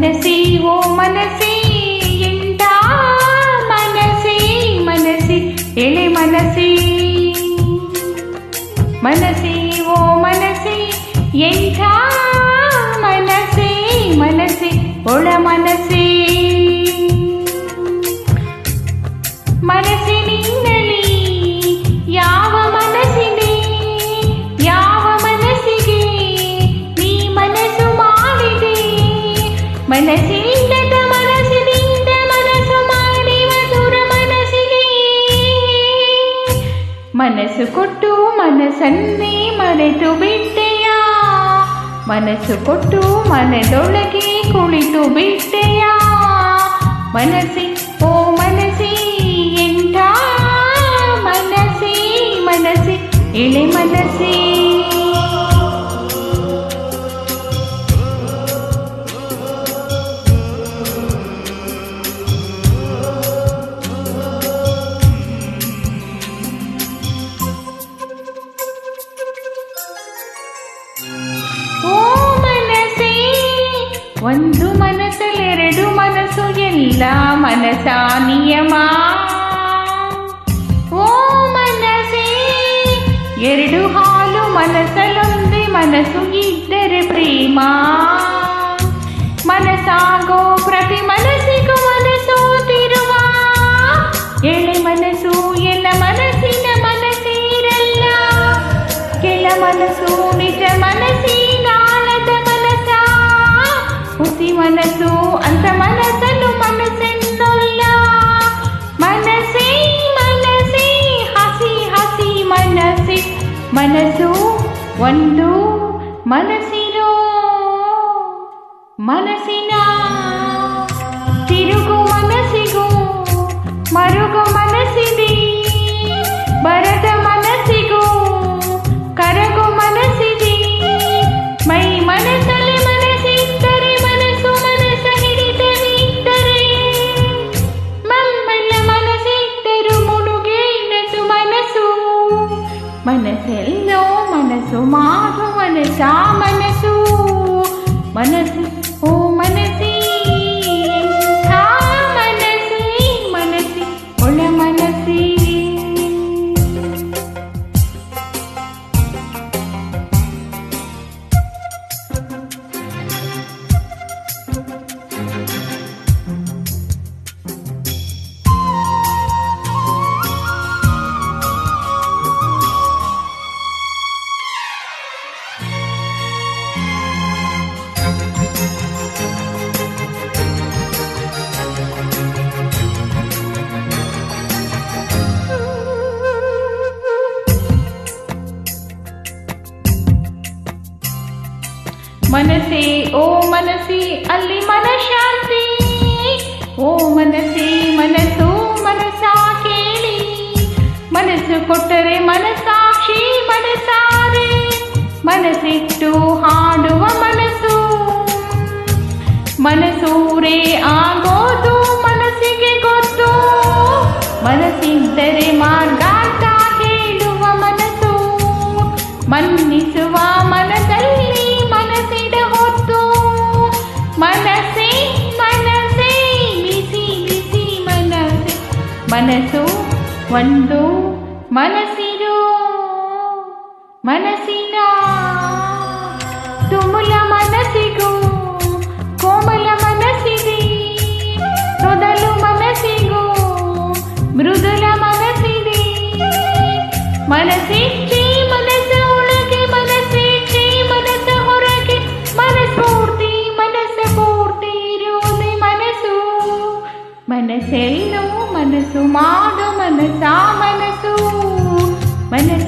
మనసే ఓ మనసే ఎండా మనసే మనసి ఎలి మనసి. మనసి ఓ మనసి ఎండా మనసే మనసి ఒళ మనసే. ಮನಸ್ಸಿನಿಂದ ಮನಸ್ಸಿನಿಂದ ಮನಸ್ಸು ಮಾಡಿ ಮಧುರ ಮನಸ್ಸಿಗೆ ಮನಸ್ಸು ಕೊಟ್ಟು ಮನಸ್ಸನ್ನೇ ಮರೆತು ಬಿಟ್ಟೆಯ ಮನಸ್ಸು ಕೊಟ್ಟು ಮನದೊಳಗೆ ಕುಳಿತು ಬಿಟ್ಟೆಯ ಮನಸ್ಸಿ ಓ ಮನಸ್ಸಿ ಎಂಥ ಮನಸ್ಸಿ ಮನಸ್ಸಿ ಎಳೆ ಮನಸ್ಸಿ ಓ ಮನಸ್ಸೇ ಒಂದು ಮನಸ್ಸಲ್ಲೆರಡು ಮನಸ್ಸು ಎಲ್ಲ ಮನಸ ನಿಯಮ ಓ ಮನಸ್ಸೇ ಎರಡು ಹಾಲು ಮನಸ್ಸಲ್ಲೊಂದೇ ಮನಸ್ಸು ಇದ್ದರೆ ಪ್ರೇಮ ಮನಸ್ಸಾಗೋ ಪ್ರತಿ ಮನಸ್ಸಿಗೂ ಮನಸ್ಸೋತಿರುವ ಎಳೆ ಮನಸ್ಸು ಎಲ್ಲ ಮನಸ್ಸಿನ ಮನಸ್ಸಿರಲ್ಲ ಕೆಲ ಮನಸ್ಸು ನಿಜ ಮನಸ್ಸಿನಾಳದ ಹುಸಿ ಮನಸ್ಸು ಅಂತ ಮನಸ್ಸನ್ನು ಮನಸ್ಸೆನ್ನೊಲ್ಲ ಮನಸ್ಸೇ ಮನಸ್ಸೇ ಹಸಿ ಹಸಿ ಮನಸ್ಸೇ ಮನಸ್ಸು ಒಂದು ಮನಸ್ಸಿರೋ ಮನಸ್ಸಿನ మనసెల్లో మనసు మాట మనసా మనసు మనసు ಮನಸ್ಸೇ, ಓ ಮನಸ್ಸಿ, ಅಲ್ಲಿ ಮನಶಾಂತಿ. ಓ ಮನಸ್ಸಿ, ಮನಸ್ಸು ಮನಸ ಕೇಳಿ. ಮನಸ್ಸು ಕೊಟ್ಟರೆ ಮನಸಾಕ್ಷಿ ಮನಸಾರೆ ಮನಸ್ಸಿಟ್ಟು ಹಾಡುವ ಮನಸ್ಸು. ಮನಸೂರೇ ಆಗೋದು ಮನಸ್ಸಿಗೆ ಗೊತ್ತು. ಮನಸ್ಸಿದ್ದರೆ ಮಾರ್ಗ ಕೇಳುವ ಮನಸ್ಸು. ಮನ್ನಿಸುವ ಮನಸ್ಸು ಒಂದು ಮನಸ್ಸಿರು ಮನಸ್ಸಿನ ತುಮುಲ ಮನಸ್ಸಿಗೂ ಕೋಮಲ ಮನಸ್ಸಿದೆ ತೊದಲು ಮನಸ್ಸಿಗೂ ಮೃದುಲ ಮನಸ್ಸಿದೆ ಮನಸ್ಸಿಚ್ಚಿ ಮನಸ್ಸ ಒಳಗೆ ಮನಸ್ಸಿಚ್ಚಿ ಮನಸ್ಸ ಹೊರಗೆ ಮನಸ್ಫೂರ್ತಿ ಮನಸ್ಸ ಪೂರ್ತಿ ಇರುವುದೇ ಮನಸ್ಸು ಮನಸ್ಸೆಲ್ಲೋ ु माद मनसा मनसु मनस